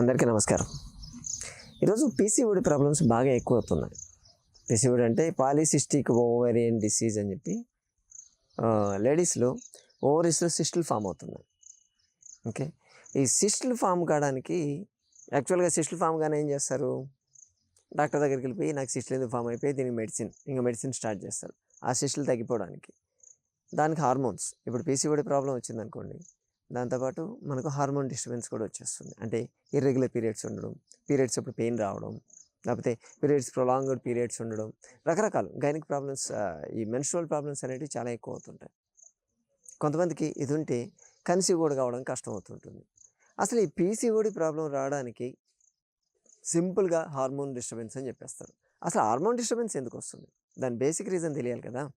అందరికీ నమస్కారం. ఈరోజు పీసీఓడి ప్రాబ్లమ్స్ బాగా ఎక్కువ అవుతున్నాయి పీసీఓడి అంటే పాలిసిస్టిక్ ఓవరియన్ డిసీజ్ అని చెప్పి లేడీస్లో ఓవరీస్లో సిస్టులు ఫామ్ అవుతున్నాయి. ఓకే? ఈ సిస్టులు ఫామ్ కావడానికి యాక్చువల్గా సిస్టులు ఫామ్ కానీ ఏం చేస్తారు? డాక్టర్ దగ్గరికి వెళ్ళిపోయి నాకు సిస్టులు ఎందుకు ఫామ్ అయిపోయి దీనికి మెడిసిన్ ఇంకా మెడిసిన్ స్టార్ట్ చేస్తారు. ఆ సిస్టులు తగ్గిపోవడానికి. దానికి హార్మోన్స్ ఇప్పుడు పీసీఓడి ప్రాబ్లం వచ్చిందనుకోండి దాంతోపాటు మనకు హార్మోన్ డిస్టర్బెన్స్ కూడా వచ్చేస్తుంది. అంటే ఇర్రెగ్యులర్ పీరియడ్స్ ఉండడం పీరియడ్స్ అప్పుడు పెయిన్ రావడం లేకపోతే పీరియడ్స్ ప్రొలాంగ్డ్ పీరియడ్స్ ఉండడం రకరకాలు గైనిక్ ప్రాబ్లమ్స్ ఈ మెన్స్ట్రువల్ ప్రాబ్లమ్స్ అనేవి చాలా ఎక్కువ అవుతుంటాయి. కొంతమందికి ఇది ఉంటే కన్సీవ్ కూడా కావడం కష్టం అవుతుంటుంది. అసలు ఈ పీసీఓడి ప్రాబ్లం రావడానికి సింపుల్గా హార్మోన్ డిస్టర్బెన్స్ అని చెప్పేస్తారు. అసలు హార్మోన్ డిస్టర్బెన్స్ ఎందుకు వస్తుంది? దాని బేసిక్ రీజన్ తెలియాలి కదా?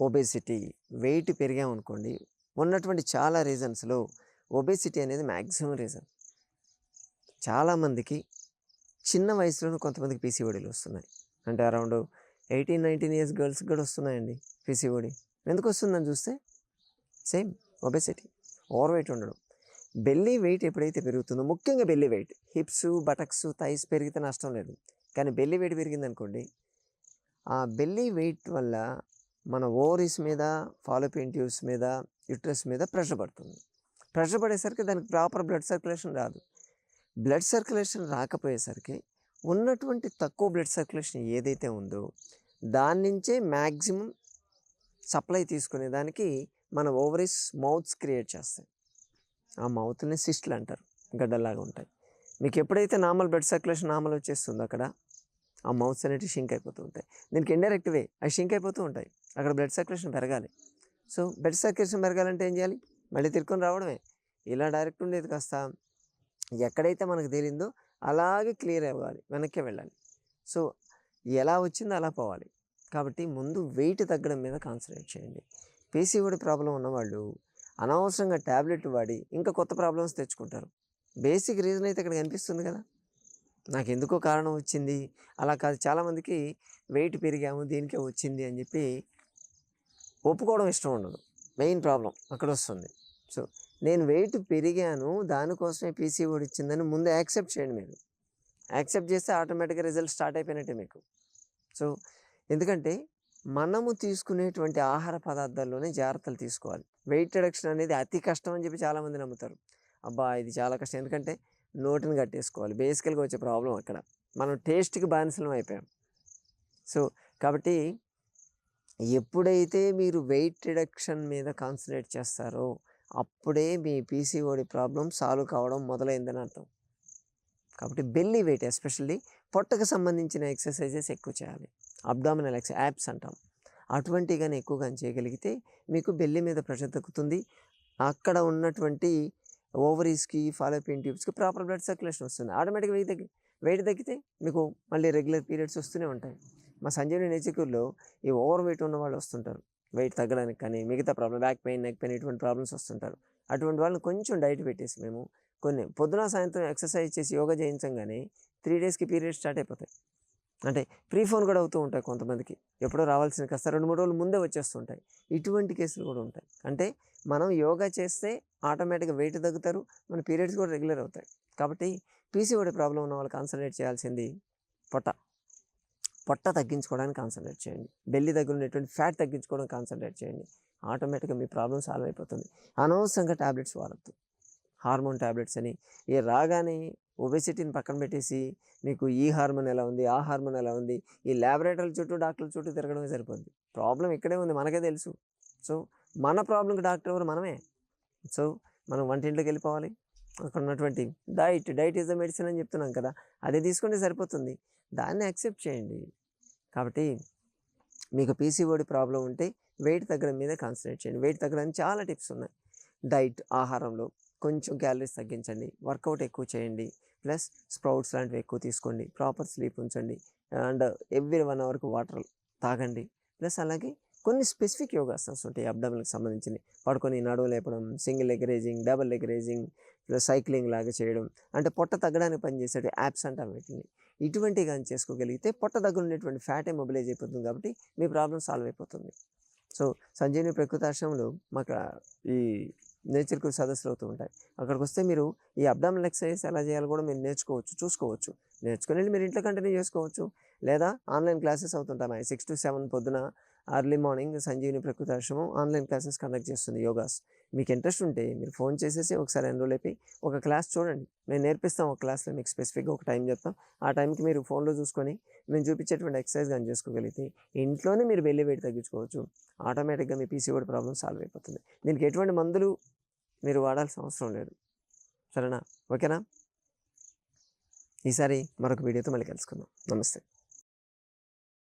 ఒబేసిటీ వెయిట్ పెరిగామనుకోండి ఉన్నటువంటి చాలా రీజన్స్లో ఒబేసిటీ అనేది మ్యాక్సిమం రీజన్. చాలామందికి చిన్న వయసులోనే కొంతమందికి పీసీఓడీలు వస్తున్నాయి. అంటే అరౌండ్ ఎయిటీన్ నైన్టీన్ ఇయర్స్ గర్ల్స్కి కూడా వస్తున్నాయండి పీసీఓడి. ఎందుకు వస్తుందని చూస్తే సేమ్ ఒబేసిటీ ఓవర్ వెయిట్ ఉండడం. బెల్లీ వెయిట్ ఎప్పుడైతే పెరుగుతుందో ముఖ్యంగా belly weight hips buttocks thighs పెరిగితే నష్టం లేదు. కానీ బెల్లీ వెయిట్ పెరిగిందనుకోండి ఆ బెల్లీ వెయిట్ వల్ల మన ఓవరీస్ మీద ఫాలోపిన్ ట్యూబ్స్ మీద యుట్రస్ మీద ప్రెషర్ పడుతుంది. ప్రెషర్ పడేసరికి దానికి ప్రాపర్ బ్లడ్ సర్క్యులేషన్ రాదు. బ్లడ్ సర్క్యులేషన్ రాకపోయేసరికి ఉన్నటువంటి తక్కువ బ్లడ్ సర్క్యులేషన్ ఏదైతే ఉందో దాని నుంచే మ్యాక్సిమం సప్లై తీసుకునే దానికి మన ఓవరీస్ మౌత్స్ క్రియేట్ చేస్తాయి. ఆ మౌత్ని సిస్ట్లు అంటారు. గడ్డలాగా ఉంటాయి. మీకు ఎప్పుడైతే నార్మల్ బ్లడ్ సర్క్యులేషన్ నార్మల్ వచ్చేస్తుందో అక్కడ ఆ మౌత్స్ అనేవి షింక్ అయిపోతూ ఉంటాయి. దీనికి ఇండైరెక్ట్ వే అవి షింక్ అయిపోతూ ఉంటాయి. అక్కడ బ్లడ్ సర్క్యులేషన్ పెరగాలి. సో బ్లడ్ సర్క్యులేషన్ పెరగాలంటే ఏం చేయాలి? మళ్ళీ తిరుక్కొని రావడమే. ఇలా డైరెక్ట్ ఉండేది కాస్త ఎక్కడైతే మనకు తేలిందో అలాగే క్లియర్ అవ్వాలి. వెనక్కి వెళ్ళాలి. సో ఎలా వచ్చిందో అలా పోవాలి. కాబట్టి ముందు వెయిట్ తగ్గడం మీద కాన్సన్ట్రేట్ చేయండి. పీసీఓడి ప్రాబ్లం ఉన్నవాళ్ళు అనవసరంగా ట్యాబ్లెట్ వాడి ఇంకా కొత్త ప్రాబ్లమ్స్ తెచ్చుకుంటారు. బేసిక్ రీజన్ అయితే ఇక్కడ కనిపిస్తుంది కదా. నాకు ఎందుకో కారణం వచ్చింది. అలా కాదు. చాలామందికి వెయిట్ పెరిగాము దీనికే వచ్చింది అని చెప్పి ఒప్పుకోవడం ఇష్టం ఉండదు. మెయిన్ ప్రాబ్లం అక్కడ వస్తుంది సో నేను వెయిట్ పెరిగాను దానికోసమే పీసీఓడి ఇచ్చిందని ముందు యాక్సెప్ట్ చేయండి మీరు. యాక్సెప్ట్ చేస్తే ఆటోమేటిక్గా రిజల్ట్ స్టార్ట్ అయిపోయినట్టే మీకు. సో ఎందుకంటే మనము తీసుకునేటువంటి ఆహార పదార్థాల్లోనే జాగ్రత్తలు తీసుకోవాలి. వెయిట్ రిడక్షన్ అనేది అతి కష్టం అని చెప్పి చాలామంది నమ్ముతారు. అబ్బా ఇది చాలా కష్టం. ఎందుకంటే నోటిని కట్టేసుకోవాలి. బేసికల్గా వచ్చే ప్రాబ్లం అక్కడ. మనం టేస్ట్కి బానిసలం అయిపోయాం. సో కాబట్టి ఎప్పుడైతే మీరు వెయిట్ రిడక్షన్ మీద కాన్సన్ట్రేట్ చేస్తారో అప్పుడే మీ పీసీఓడి ప్రాబ్లం సాల్వ్ కావడం మొదలైందని అర్థం. కాబట్టి బెల్లీ వెయిట్ ఎస్పెషల్లీ పొట్టకు సంబంధించిన ఎక్సర్సైజెస్ ఎక్కువ చేయాలి. అబ్డామినల్ ఎక్స్ యాప్స్ అంటాం. అటువంటి కానీ ఎక్కువగా చేయగలిగితే మీకు బెల్లి మీద ప్రెషర్ తగ్గుతుంది. అక్కడ ఉన్నటువంటి ఓవరీస్కి ఫాలోపియన్ ట్యూబ్స్కి ప్రాపర్ బ్లడ్ సర్క్యులేషన్ వస్తుంది. ఆటోమేటిక్గా వెయిట్ తగ్గి వెయిట్ తగ్గితే మీకు మళ్ళీ రెగ్యులర్ పీరియడ్స్ వస్తూనే ఉంటాయి. మా సంజీవని నేచర్లో ఈ ఓవర్ వెయిట్ ఉన్న వాళ్ళు వస్తుంటారు. వెయిట్ తగ్గడానికి కానీ మిగతా problem back pain neck pain ఇటువంటి ప్రాబ్లమ్స్ వస్తుంటారు. అటువంటి వాళ్ళని కొంచెం డైట్ పెట్టేసి మేము కొన్ని పొద్దున సాయంత్రం ఎక్సర్సైజ్ చేసి యోగా చేయించంగానే త్రీ డేస్కి పీరియడ్ స్టార్ట్ అయిపోతాయి. అంటే ప్రీ ఫోన్ కూడా అవుతూ ఉంటాయి కొంతమందికి. ఎప్పుడో రావాల్సిన కాస్త రెండు మూడు రోజులు ముందే వచ్చేస్తుంటాయి. ఇటువంటి కేసులు కూడా ఉంటాయి. అంటే మనం యోగా చేస్తే ఆటోమేటిక్గా వెయిట్ తగ్గుతారు. మన పీరియడ్స్ కూడా రెగ్యులర్ అవుతాయి. కాబట్టి పీసీఓడి ప్రాబ్లం ఉన్న వాళ్ళు కాన్సన్ట్రేట్ చేయాల్సింది పొట్ట. పొట్ట తగ్గించుకోవడానికి కాన్సన్ట్రేట్ చేయండి. బెల్లి దగ్గర ఉన్నటువంటి ఫ్యాట్ తగ్గించుకోవడానికి కాన్సన్ట్రేట్ చేయండి. ఆటోమేటిక్గా మీ ప్రాబ్లం సాల్వ్ అయిపోతుంది. అనవసరంగా ట్యాబ్లెట్స్ వాడద్దు. హార్మోన్ ట్యాబ్లెట్స్ అని ఏ రాగానే ఒబెసిటీని పక్కన పెట్టేసి మీకు ఈ హార్మోన్ ఎలా ఉంది ఆ హార్మోన్ ఎలా ఉంది ఈ ల్యాబొరేటరీల చుట్టూ డాక్టర్ల చుట్టూ తిరగడమే సరిపోద్ది. ప్రాబ్లం ఇక్కడే ఉంది మనకే తెలుసు. సో మన ప్రాబ్లంకి డాక్టర్ ఎవరు? మనమే. సో మనం వంటింట్లోకి వెళ్ళిపోవాలి. అక్కడ ఉన్నటువంటి diet diet is the medicine అని చెప్తున్నాం కదా అది తీసుకుంటే సరిపోతుంది. దాన్ని యాక్సెప్ట్ చేయండి. కాబట్టి మీకు పీసీఓడి ప్రాబ్లం ఉంటే వెయిట్ తగ్గడం మీద కాన్సన్ట్రేట్ చేయండి. వెయిట్ తగ్గడానికి చాలా టిప్స్ ఉన్నాయి. డైట్ ఆహారంలో కొంచెం క్యాలరీస్ తగ్గించండి. వర్కౌట్ ఎక్కువ చేయండి. ప్లస్ స్ప్రౌట్స్ లాంటివి ఎక్కువ తీసుకోండి. ప్రాపర్ స్లీప్ ఉంచండి. అండ్ ఎవ్రీ వన్ అవర్కి వాటర్ తాగండి. ప్లస్ అలాగే కొన్ని స్పెసిఫిక్ యోగాసన్స్ ఉంటాయి. అబ్డామిన్కి సంబంధించినవి. పడుకొని నడువు లేపడం single leg raising double leg raising plus cycling లాగా చేయడం. అంటే పొట్ట తగ్గడానికి పనిచేసే యాప్స్ అంటాం వీటిని. ఇటువంటి కానీ చేసుకోగలిగితే పొట్ట దగ్గర ఉండేటువంటి ఫ్యాటే మొబిలైజ్ అయిపోతుంది కాబట్టి మీ ప్రాబ్లం సాల్వ్ అయిపోతుంది. సో సంజీవని ప్రకృతాశ్రమంలో మాకు ఈ నేచర్కి సదస్సులు అవుతూ ఉంటాయి. అక్కడికి వస్తే మీరు ఈ అబ్డామినల్ ఎక్సర్సైజ్ ఎలా చేయాలో కూడా మీరు నేర్చుకోవచ్చు చూసుకోవచ్చు. నేర్చుకుని మీరు ఇంట్లో కంటిన్యూ చేసుకోవచ్చు. లేదా ఆన్లైన్ క్లాసెస్ అవుతుంటాయి. సిక్స్ టు సెవెన్ పొద్దున early morning Sanjeevini Prakruti Ashram online classes conduct చేస్తుంది యోగాస్. మీకు ఇంట్రెస్ట్ ఉంటే మీరు ఫోన్ చేసేసి ఒకసారి ఎన్రోల్ అయిపోయి ఒక క్లాస్ చూడండి. మేము నేర్పిస్తాం ఒక క్లాస్లో మీకు స్పెసిఫిక్గా ఒక టైం చెప్తాం. ఆ టైంకి మీరు ఫోన్లో చూసుకొని మేము చూపించేటువంటి ఎక్సర్సైజ్ కానీ చేసుకోగలిగితే ఇంట్లోనే మీరు వెళ్ళి వెయిట్ తగ్గించుకోవచ్చు. ఆటోమేటిక్గా మీ పీసీఓడి ప్రాబ్లం సాల్వ్ అయిపోతుంది. దీనికి ఎటువంటి మందులు మీరు వాడాల్సిన అవసరం లేదు. సరేనా? ఓకేనా? ఈసారి మరొక వీడియోతో మళ్ళీ కలుసుకుందాం. నమస్తే.